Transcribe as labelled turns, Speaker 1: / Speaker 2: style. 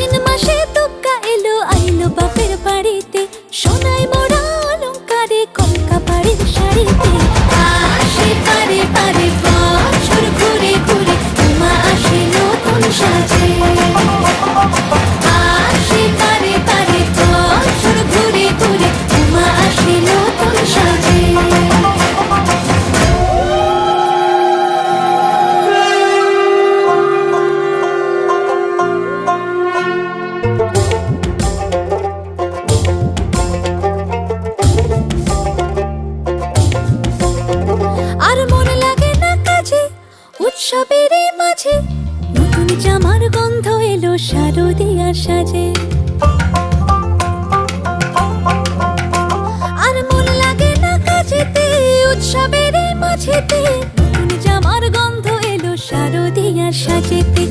Speaker 1: আশ্বিন মাসে উৎসবের মাঝে নতুন জামার গন্ধ এলো শারদিয়ার সাজে। আর মন লাগে না কাজেতে, উৎসবের মাঝেতে নতুন জামার গন্ধ এলো শারদিয়ার সাজেতে।